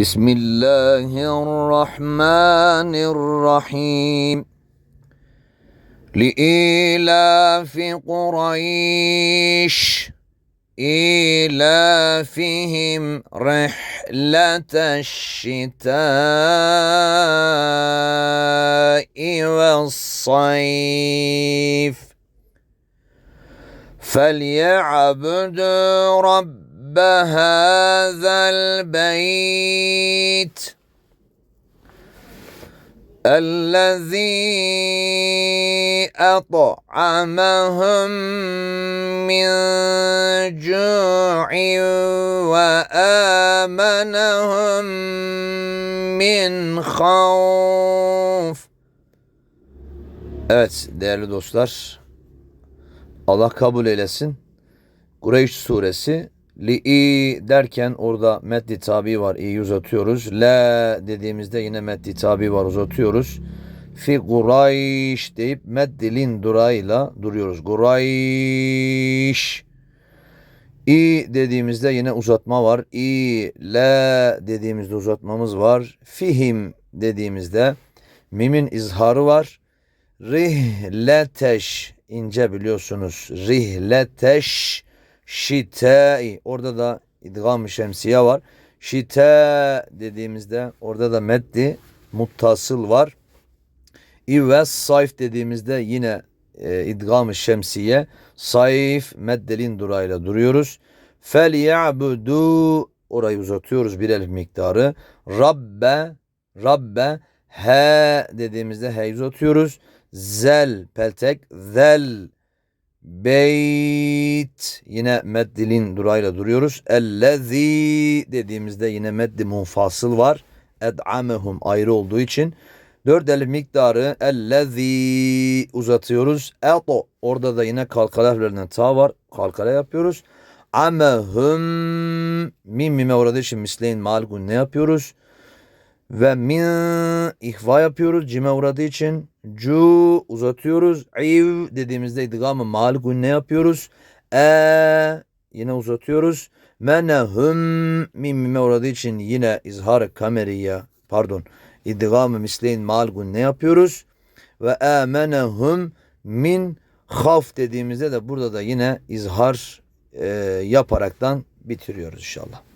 بسم الله الرحمن الرحيم. لإيلاف قريش إيلافهم رحلة الشتاء والصيف. فليعبدوا رب هذا البيت الذي أطعمهم من جوع وآمنهم من خوف Evet değerli dostlar Allah kabul eylesin. Kureyş suresi li'i derken orada meddi tabi var. i'yi uzatıyoruz. La dediğimizde yine meddi tabi var uzatıyoruz. Fi Kureyş deyip meddilin durayla duruyoruz. Kureyş. İ dediğimizde yine uzatma var. İ, la dediğimizde uzatmamız var. Fihim dediğimizde mimin izharı var. Rihleteş ince biliyorsunuz. Rihleteş şitai. Orada da idgam şemsiye var. Şita dediğimizde orada da meddi muttasıl var. İve sayf dediğimizde yine e, idgam şemsiye. Sayf meddelin durayla duruyoruz. Fel ya'budu orayı uzatıyoruz bir elif miktarı. Rabbe Rabbe he dediğimizde he uzatıyoruz. Zel peltek zel beyt yine meddilin durayla duruyoruz. Ellezî dediğimizde yine meddi munfasıl var. Ed'amehum ayrı olduğu için. Dört elif miktarı ellezî uzatıyoruz. Eto orada da yine kalkale harflerinden ta var. Kalkale yapıyoruz. Amehum mim mime orada için misleyin malgun ne yapıyoruz? Ve min ihva yapıyoruz. Cime uğradığı için cu uzatıyoruz. İv dediğimizde idgamı malikun ne yapıyoruz? E yine uzatıyoruz. Menehum mim mime uğradığı için yine izhar kameriye pardon idgamı misleyin malikun ne yapıyoruz? Ve amenehum min haf dediğimizde de burada da yine izhar e, yaparaktan bitiriyoruz inşallah.